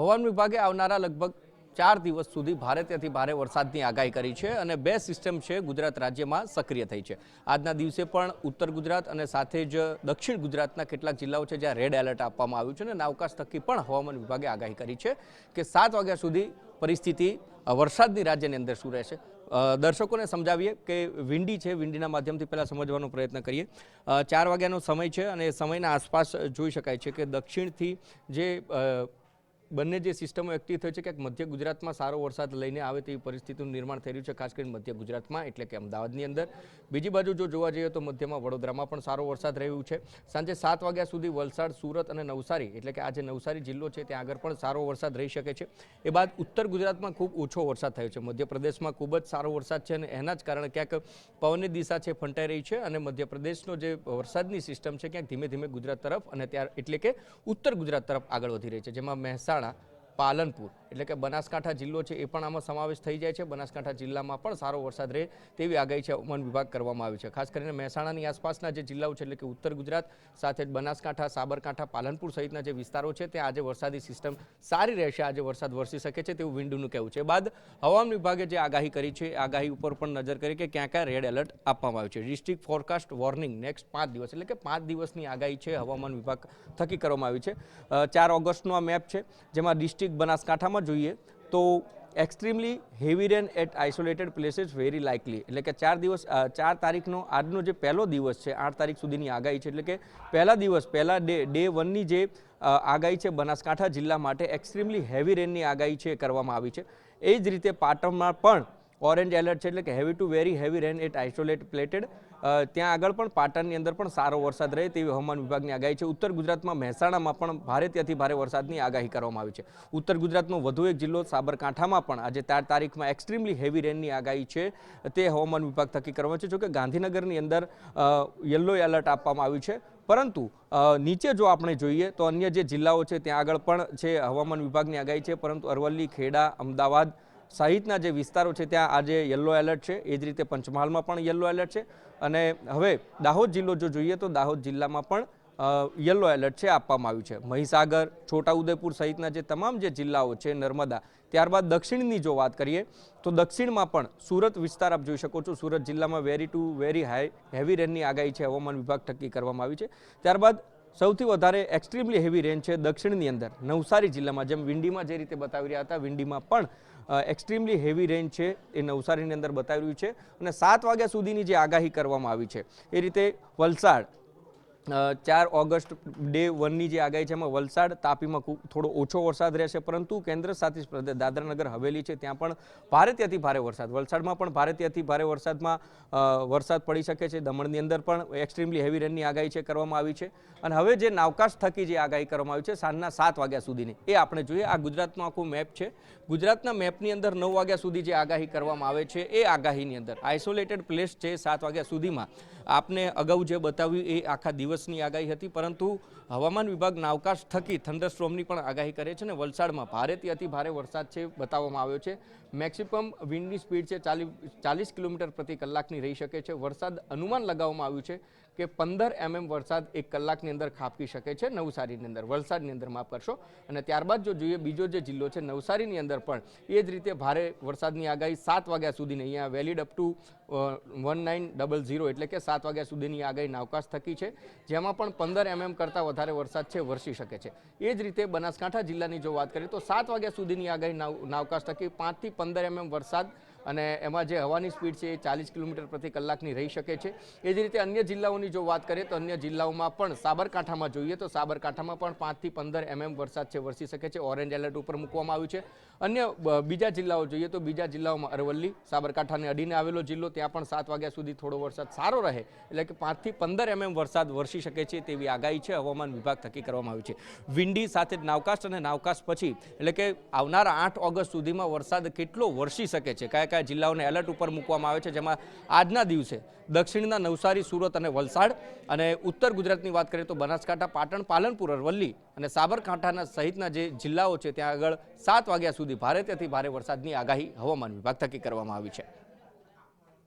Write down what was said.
હવામાન વિભાગે આવનારા લગભગ ચાર દિવસ સુધી ભારે તેથી ભારે વરસાદની આગાહી કરી છે અને બે સિસ્ટમ છે ગુજરાત રાજ્યમાં સક્રિય થઈ છે. આજના દિવસે પણ ઉત્તર ગુજરાત અને સાથે જ દક્ષિણ ગુજરાતના કેટલાક જિલ્લાઓ છે જ્યાં રેડ એલર્ટ આપવામાં આવ્યું છે અને નાવકાશ થકી પણ હવામાન વિભાગે આગાહી કરી છે કે સાત વાગ્યા સુધી પરિસ્થિતિ વરસાદની રાજ્યની અંદર શું રહેશે? દર્શકોને સમજાવીએ કે વિંડી છે, વિંડીના માધ્યમથી પહેલાં સમજવાનો પ્રયત્ન કરીએ. ચાર વાગ્યાનો સમય છે અને સમયના આસપાસ જોઈ શકાય છે કે દક્ષિણથી જે બંને જે સિસ્ટમો એક્ટિવ થઈ છે, ક્યાંક મધ્ય ગુજરાતમાં સારો વરસાદ લઈને આવે તેવી પરિસ્થિતિનું નિર્માણ થઈ રહ્યું છે, ખાસ કરીને મધ્ય ગુજરાતમાં, એટલે કે અમદાવાદની અંદર. બીજી બાજુ જો જોવા જઈએ તો મધ્યમાં વડોદરામાં પણ સારો વરસાદ રહ્યું છે. સાંજે સાત વાગ્યા સુધી વલસાડ, સુરત અને નવસારી, એટલે કે આ જે નવસારી જિલ્લો છે, ત્યાં આગળ પણ સારો વરસાદ રહી શકે છે. એ બાદ ઉત્તર ગુજરાતમાં ખૂબ ઓછો વરસાદ થયો છે. મધ્યપ્રદેશમાં ખૂબ જ સારો વરસાદ છે અને એના જ કારણે ક્યાંક પવનની દિશા છે, ફંટાઈ રહી છે અને મધ્યપ્રદેશનો જે વરસાદની સિસ્ટમ છે, ક્યાંક ધીમે ધીમે ગુજરાત તરફ અને ત્યાર એટલે કે ઉત્તર ગુજરાત તરફ આગળ વધી રહી છે. જેમાં મહેસાણા clara પાલનપુર. એટલે કે બનાસકાંઠા જિલ્લો છે એ પણ આમાં સમાવેશ થઈ જાય છે. બનાસકાંઠા જિલ્લામાં પણ સારો વરસાદ રહે તેવી આગાહી છે હવામાન વિભાગ કરવામાં આવી છે. ખાસ કરીને મહેસાણાની આસપાસના જે જિલ્લાઓ છે એટલે કે ઉત્તર ગુજરાત, સાથે બનાસકાંઠા, સાબરકાંઠા, પાલનપુર સહિતના જે વિસ્તારો છે ત્યાં આજે વરસાદી સિસ્ટમ સારી રહેશે. આજે વરસાદ વરસી શકે છે તેવું વિન્ડુનું કહેવું છે. બાદ હવામાન વિભાગે જે આગાહી કરી છે આગાહી ઉપર પણ નજર કરી કે ક્યાં ક્યાં રેડ એલર્ટ આપવામાં આવ્યું છે. ડિસ્ટ્રિક્ટ ફોરકાસ્ટ વોર્નિંગ નેક્સ્ટ પાંચ દિવસ, એટલે કે પાંચ દિવસની આગાહી છે હવામાન વિભાગ થકી કરવામાં આવી છે. ચાર ઓગસ્ટનો આ મેપ છે, જેમાં ડિસ્ટ્રિક્ટ બનાસકાંઠામાં જોઈએ તો extremely heavy rain at isolated places very likely એટલે કે ચાર દિવસ ચાર તારીખનો આજનો જે પહેલો દિવસ છે, આઠ તારીખ સુધીની આગાહી છે, એટલે કે પહેલા દિવસ, પહેલા ડે ડે વનની જે આગાહી છે બનાસકાંઠા જિલ્લા માટે એક્સ્ટ્રીમલી હેવી રેનની આગાહી છે, કરવામાં આવી છે. એ જ રીતે પાટણમાં પણ ઓરેન્જ એલર્ટ છે, એટલે કે heavy to very heavy rain at isolate plated ત્યાં આગળ પણ પાટણની અંદર પણ સારો વરસાદ રહે તેવી હવામાન વિભાગની આગાહી છે. ઉત્તર ગુજરાતમાં મહેસાણામાં પણ ભારે ત્યાંથી ભારે વરસાદની આગાહી કરવામાં આવી છે. ઉત્તર ગુજરાતનો વધુ એક જિલ્લો સાબરકાંઠામાં પણ આજે ચાર તારીખમાં એક્સ્ટ્રીમલી હેવી રેનની આગાહી છે. તે હવામાન વિભાગ થકી કરવામાં છે. જોકે ગાંધીનગરની અંદર યલો એલર્ટ આપવામાં આવ્યું છે. પરંતુ નીચે જો આપણે જોઈએ તો અન્ય જે જિલ્લાઓ છે, ત્યાં આગળ પણ છે હવામાન વિભાગની આગાહી છે, પરંતુ અરવલ્લી, ખેડા, અમદાવાદ સહિતના જે વિસ્તારો છે, ત્યાં આજે યલો એલર્ટ છે. એ જ રીતે પંચમહાલમાં પણ યલો એલર્ટ છે. અને હવે દાહોદ જિલ્લો જો જોઈએ તો દાહોદ જિલ્લામાં પણ યલો એલર્ટ છે આપવામાં આવ્યું છે. મહીસાગર, છોટાઉદેપુર સહિતના જે તમામ જે જિલ્લાઓ છે, નર્મદા, ત્યારબાદ દક્ષિણની જો વાત કરીએ, તો દક્ષિણમાં પણ સુરત વિસ્તાર આપ જોઈ શકો છો. સુરત જિલ્લામાં very to very high heavy રેનની આગાહી છે. હવામાન વિભાગ થકી કરવામાં આવી છે. ત્યારબાદ સૌથી વધારે એક્સ્ટ્રીમલી હેવી રેન છે દક્ષિણની અંદર. નવસારી જિલ્લામાં જેમ વિંડીમાં જે રીતે બતાવી રહ્યા હતા, વિંડીમાં પણ એક્સ્ટ્રીમલી હેવી રેન છે એ નવસારીની અંદર બતાવી રહ્યું છે. અને સાત વાગ્યા સુધીની જે આગાહી કરવામાં આવી છે, એ રીતે વલસાડ ચાર ઓગસ્ટ ડે વનની જે આગાહી છે, એમાં વલસાડ તાપીમાં થોડો ઓછો વરસાદ રહેશે, પરંતુ કેન્દ્ર શાસિત પ્રદેશ દાદરાનગર હવેલી છે, ત્યાં પણ અતિ ભારે વરસાદ. વલસાડમાં પણ ભારતીયથી ભારે વરસાદમાં વરસાદ પડી શકે છે. દમણની અંદર પણ એક્સ્ટ્રીમલી હેવી રેનની આગાહી છે, કરવામાં આવી છે. અને હવે જે નાવકાશ થકી જે આગાહી કરવામાં આવી છે, સાંજના સાત વાગ્યા સુધીની. એ આપણે જોઈએ, આ ગુજરાતનો આખું મેપ છે. ગુજરાતના મેપની અંદર નવ વાગ્યા સુધી જે આગાહી કરવામાં આવે છે, એ આગાહીની અંદર. આઇસોલેટેડ પ્લેસ છે, સાત વાગ્યા સુધીમાં. આપને અગાઉ જે બતાવ્યું, એ આખા દિવસની આગાહી હતી પરંતુ હવામાન વિભાગ નાવકાશ થકી થંડરસ્ટ્રોમની પણ આગાહી કરે છે ને વલસાડમાં ભારેથી અતિ ભારે વરસાદ છે બતાવવામાં આવ્યો છે. મેક્સિમમ વિન્ડની સ્પીડ છે ચાલીસ ચાલીસ કિલોમીટર પ્રતિ કલાકની રહી શકે છે. વરસાદ અનુમાન લગાવવામાં આવ્યું છે કે પંદર એમએમ વરસાદ એક કલાકની અંદર ખાબકી શકે છે નવસારીની અંદર. વલસાડની અંદર માફ કરશો. અને ત્યારબાદ જો જોઈએ બીજો જે જિલ્લો છે નવસારીની અંદર પણ એ જ રીતે ભારે વરસાદની આગાહી સાત વાગ્યા સુધીની અહીંયા valid up to one nine double zero એટલે કે સાત વાગ્યા સુધીની આગાહી નાવકાશ થકી છે. જેમાં પણ પંદર એમએમ કરતાં વધારે વરસાદ છે, વરસી શકે છે. એ જ રીતે બનાસકાંઠા જિલ્લાની જો વાત કરીએ તો સાત વાગ્યા સુધીની આગાહી નાવ, નાવકાશ થકી પાંચથી પંદર એમએમ વરસાદ અને એમાં જે હવાની સ્પીડ છે એ ચાલીસ કિલોમીટર પ્રતિ કલાકની રહી શકે છે. એ જ રીતે અન્ય જિલ્લાઓની જો વાત કરીએ તો અન્ય જિલ્લાઓમાં પણ સાબરકાંઠામાં જોઈએ તો સાબરકાંઠામાં પણ પાંચથી પંદર એમએમ વરસાદ છે, વરસી શકે છે. ઓરેન્જ એલર્ટ ઉપર મૂકવામાં આવ્યું છે. અન્ય બીજા જિલ્લાઓ જોઈએ તો બીજા જિલ્લાઓમાં અરવલ્લી, સાબરકાંઠાને અડીને આવેલો જિલ્લો, ત્યાં પણ સાત વાગ્યા સુધી થોડો વરસાદ સારો રહે. એટલે કે પાંચથી પંદર એમએમ વરસાદ વરસી શકે છે તેવી આગાહી છે હવામાન વિભાગ થકી કરવામાં આવી છે. વિંડી સાથે નાવકાસ્ટ અને નાવકાસ્ટ પછી, એટલે કે આવનારા આઠ ઓગસ્ટ સુધીમાં વરસાદ કેટલો વરસી શકે છે? કયા કયા જિલ્લાઓને એલર્ટ ઉપર મૂકવામાં આવે છે, જેમાં આજના દિવસે દક્ષિણના નવસારી, સુરત અને વલસાડ અને ઉત્તર ગુજરાતની વાત કરીએ તો બનાસકાંઠા, પાટણ, પાલનપુર, અરવલ્લી અને સાબરકાંઠાના સહિતના જે જિલ્લાઓ છે, ત્યાં આગળ સાત વાગ્યા સુધી ભારેથી ભારે વરસાદની આગાહી હવામાન વિભાગ થકી કરવામાં આવી છે.